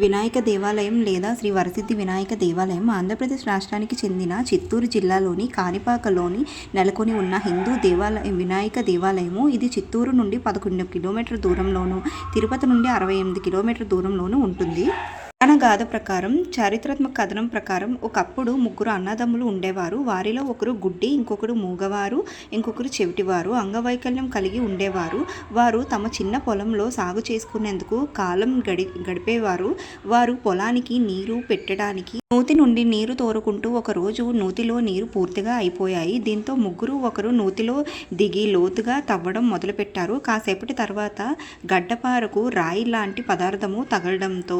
వినాయక దేవాలయం లేదా శ్రీ వరసిద్ధి వినాయక దేవాలయం ఆంధ్రప్రదేశ్ రాష్ట్రానికి చెందిన చిత్తూరు జిల్లాలోని కాణిపాకలోని నెలకొని ఉన్న హిందూ దేవాలయం వినాయక దేవాలయము ఇది చిత్తూరు నుండి పదకొండు కిలోమీటర్ల దూరంలోను తిరుపతి నుండి అరవై ఎనిమిది కిలోమీటర్ల దూరంలోనూ ఉంటుంది. పురాణ గాథ ప్రకారం చారిత్రాత్మక కథనం ప్రకారం ఒకప్పుడు ముగ్గురు అన్నదమ్ములు ఉండేవారు. వారిలో ఒకరు గుడ్డి ఇంకొకరు మూగవారు ఇంకొకరు చెవిటివారు. అంగవైకల్యం కలిగి ఉండేవారు. వారు తమ చిన్న పొలంలో సాగు చేసుకునేందుకు కాలం గడి గడిపేవారు. వారు పొలానికి నీరు పెట్టడానికి నూతి నుండి నీరు తోరుకుంటూ ఒకరోజు నూతిలో నీరు పూర్తిగా అయిపోయాయి. దీంతో ముగ్గురు ఒకరు నూతిలో దిగి లోతుగా తవ్వడం మొదలుపెట్టారు. కాసేపటి తర్వాత గడ్డపారకు రాయి లాంటి పదార్థము తగలడంతో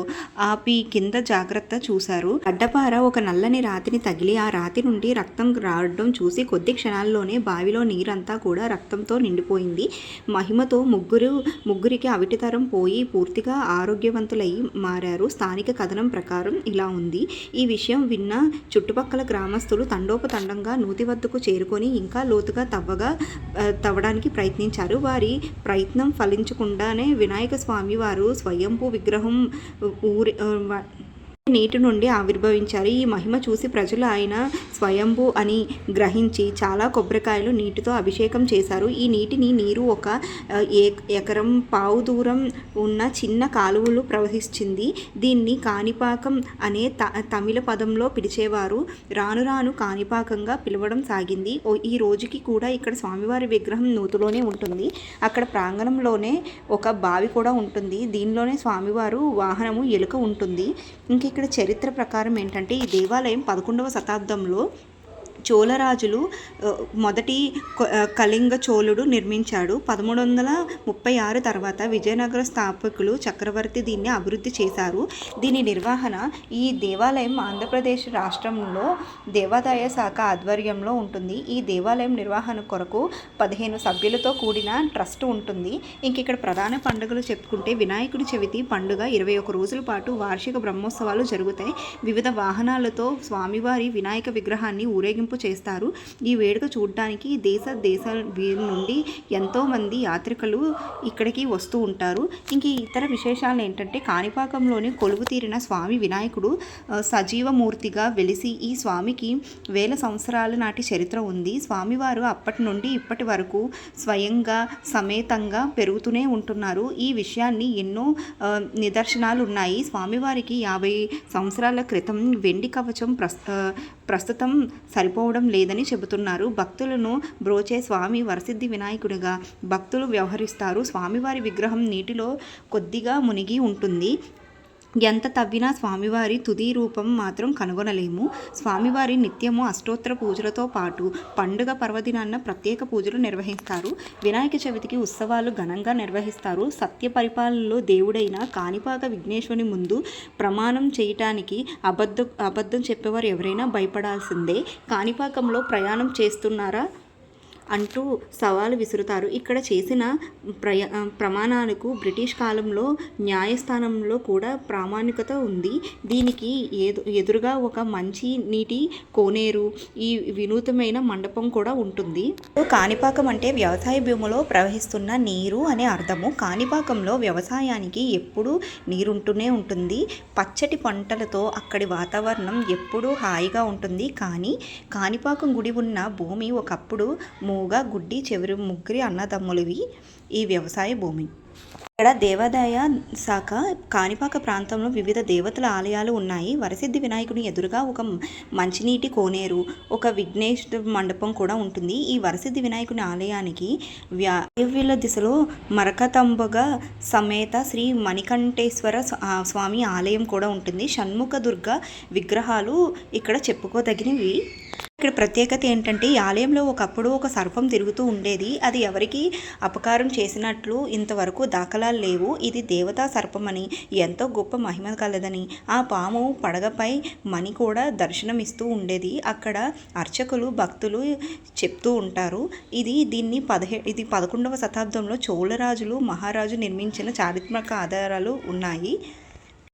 ఆపి కింద జాగ్రత్త చూశారు. గడ్డపార ఒక నల్లని రాతిని తగిలి ఆ రాతి నుండి రక్తం రావడం చూసి కొద్ది క్షణాల్లోనే బావిలో నీరంతా కూడా రక్తంతో నిండిపోయింది. మహిమతో ముగ్గురు ముగ్గురికి అవిటితరం పోయి పూర్తిగా ఆరోగ్యవంతులై మారారు. స్థానిక కథనం ప్రకారం ఇలా ఉంది. ఈ విషయం విన్న చుట్టుపక్కల గ్రామస్తులు తండోపతండంగా నూతి వద్దకు చేరుకొని ఇంకా లోతుగా తవ్వగా తవ్వడానికి ప్రయత్నించారు. వారి ప్రయత్నం ఫలించకుండానే వినాయక స్వామి వారు స్వయంభూ విగ్రహం ఊరి ఆ, వా- నీటి నుండి ఆవిర్భవించారు. ఈ మహిమ చూసి ప్రజలు ఆయన స్వయంభూ అని గ్రహించి చాలా కొబ్బరికాయలు నీటితో అభిషేకం చేశారు. ఈ నీటిని నీరు ఒక ఏ- ఎకరం పావు దూరం ఉన్న చిన్న కాలువలు ప్రవహించింది. దీన్ని కాణిపాకం అనే త తమిళ పదంలో పిలిచేవారు. రాను రాను కాణిపాకంగా పిలవడం సాగింది. ఈ రోజుకి కూడా ఇక్కడ స్వామివారి విగ్రహం నూతులోనే ఉంటుంది. అక్కడ ప్రాంగణంలోనే ఒక బావి కూడా ఉంటుంది. దీనిలోనే స్వామివారు వాహనము ఎలుక ఉంటుంది. ఇంక ఇక్కడ చరిత్ర ప్రకారం ఏంటంటే ఈ దేవాలయం పదకొండవ శతాబ్దంలో చోళరాజులు మొదటి కళింగ చోళుడు నిర్మించాడు. పదమూడు వందల ముప్పై ఆరు తర్వాత విజయనగర స్థాపకులు చక్రవర్తి దీన్ని అభివృద్ధి చేశారు. దీని నిర్వహణ ఈ దేవాలయం ఆంధ్రప్రదేశ్ రాష్ట్రంలో దేవాదాయ శాఖ ఆధ్వర్యంలో ఉంటుంది. ఈ దేవాలయం నిర్వహణ కొరకు పదిహేను సభ్యులతో కూడిన ట్రస్ట్ ఉంటుంది. ఇంక ఇక్కడ ప్రధాన పండుగలు చెప్పుకుంటే వినాయకుడి చవితి పండుగ ఇరవై ఒక రోజుల పాటు వార్షిక బ్రహ్మోత్సవాలు జరుగుతాయి. వివిధ వాహనాలతో స్వామివారి వినాయక విగ్రహాన్ని ఊరేగింపు చేస్తారు. ఈ వేడుక చూడడానికి దేశ దేశాల వీరి నుండి ఎంతోమంది యాత్రికులు ఇక్కడికి వస్తూ ఉంటారు. ఇంక ఇతర విశేషాలు ఏంటంటే కాణిపాకంలోని కొలువు తీరిన స్వామి వినాయకుడు సజీవమూర్తిగా వెలిసి ఈ స్వామికి వేల సంవత్సరాల నాటి చరిత్ర ఉంది. స్వామివారు అప్పటి నుండి ఇప్పటి వరకు స్వయంగా సమేతంగా పెరుగుతూనే ఉంటున్నారు. ఈ విషయాన్ని ఎన్నో నిదర్శనాలు ఉన్నాయి. స్వామివారికి యాభై సంవత్సరాల క్రితం వెండి కవచం ప్రస్ ప్రస్తుతం సరిపో సరిపోవడం లేదని చెబుతున్నారు. భక్తులను బ్రోచే స్వామి వరసిద్ధి వినాయకుడిగా భక్తులు వ్యవహరిస్తారు. స్వామివారి విగ్రహం నీటిలో కొద్దిగా మునిగి ఉంటుంది. ఎంత తవ్వినా స్వామివారి తుది రూపం మాత్రం కనుగొనలేము. స్వామివారి నిత్యము అష్టోత్తర పూజలతో పాటు పండుగ పర్వదినాన్న ప్రత్యేక పూజలు నిర్వహిస్తారు. వినాయక చవితికి ఉత్సవాలు ఘనంగా నిర్వహిస్తారు. సత్య పరిపాలనలో దేవుడైన కాణిపాక విఘ్నేశ్వరుని ముందు ప్రమాణం చేయటానికి అబద్ధ అబద్ధం చెప్పేవారు ఎవరైనా భయపడాల్సిందే. కాణిపాకంలో ప్రయాణం చేస్తున్నారా? అంటూ సవాలు విసురుతారు. ఇక్కడ చేసిన ప్రయ ప్రమాణాలకు బ్రిటిష్ కాలంలో న్యాయస్థానంలో కూడా ప్రామాణికత ఉంది. దీనికి ఎదు ఎదురుగా ఒక మంచి నీటి కోనేరు ఈ వినూతమైన మండపం కూడా ఉంటుంది. కాణిపాకం అంటే వ్యవసాయ భూమిలో ప్రవహిస్తున్న నీరు అనే అర్థము. కాణిపాకంలో వ్యవసాయానికి ఎప్పుడూ నీరుంటూనే ఉంటుంది. పచ్చటి పంటలతో అక్కడి వాతావరణం ఎప్పుడూ హాయిగా ఉంటుంది. కానీ కాణిపాకం గుడి ఉన్న భూమి ఒకప్పుడు మూ మూగ గుడ్డి చెవిరి ముగ్గురి అన్నదమ్ములవి ఈ వ్యవసాయ భూమి. ఇక్కడ దేవాదాయ శాఖ కాణిపాక ప్రాంతంలో వివిధ దేవతల ఆలయాలు ఉన్నాయి. వరసిద్ధి వినాయకుని ఎదురుగా ఒక మంచినీటి కోనేరు ఒక విఘ్నేష్ మండపం కూడా ఉంటుంది. ఈ వరసిద్ధి వినాయకుని ఆలయానికి వ్యాయువ్యుల దిశలో మరకతంబగ సమేత శ్రీ మణికంఠేశ్వర స్వామి ఆలయం కూడా ఉంటుంది. షణ్ముఖ దుర్గ విగ్రహాలు ఇక్కడ చెప్పుకోదగినవి. ఇక్కడ ప్రత్యేకత ఏంటంటే ఈ ఆలయంలో ఒకప్పుడు ఒక సర్పం తిరుగుతూ ఉండేది. అది ఎవరికి అపకారం చేసినట్లు ఇంతవరకు దాఖలాలు లేవు. ఇది దేవతా సర్పమని. ఎంతో గొప్ప మహిమ కలదని ఆ పాము పడగపై మణి కూడా దర్శనమిస్తూ ఉండేది. అక్కడ అర్చకులు భక్తులు చెప్తూ ఉంటారు. ఇది దీన్ని పదహే ఇది పదకొండవ శతాబ్దంలో చోళరాజులు మహారాజు నిర్మించిన చారిత్రక ఆధారాలు ఉన్నాయి.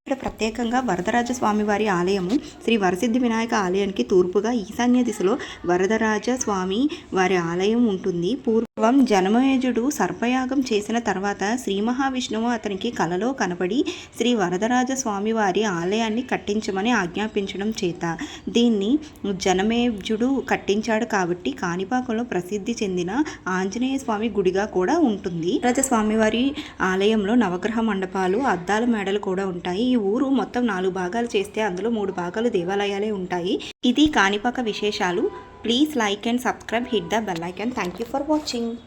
ఇక్కడ ప్రత్యేకంగా వరదరాజ స్వామివారి ఆలయము శ్రీ వరసిద్ధి వినాయక ఆలయానికి తూర్పుగా ఈశాన్య దిశలో వరదరాజ స్వామి వారి ఆలయం ఉంటుంది. పూర్వ పూర్వం జనమేజుడు సర్పయాగం చేసిన తర్వాత శ్రీ మహావిష్ణువు అతనికి కలలో కనబడి శ్రీ వరదరాజ స్వామి వారి ఆలయాన్ని కట్టించమని ఆజ్ఞాపించడం చేత దీన్ని జనమేజుడు కట్టించాడు కాబట్టి కాణిపాకంలో ప్రసిద్ధి చెందిన ఆంజనేయ స్వామి గుడిగా కూడా ఉంటుంది. రాజ స్వామివారి ఆలయంలో నవగ్రహ మండపాలు అద్దాల మేడలు కూడా ఉంటాయి. ఈ ఊరు మొత్తం నాలుగు భాగాలు చేస్తే అందులో మూడు భాగాలు దేవాలయాలే ఉంటాయి. ఇది కాణిపాక విశేషాలు. Please like and subscribe, hit the bell icon. Thank you for watching.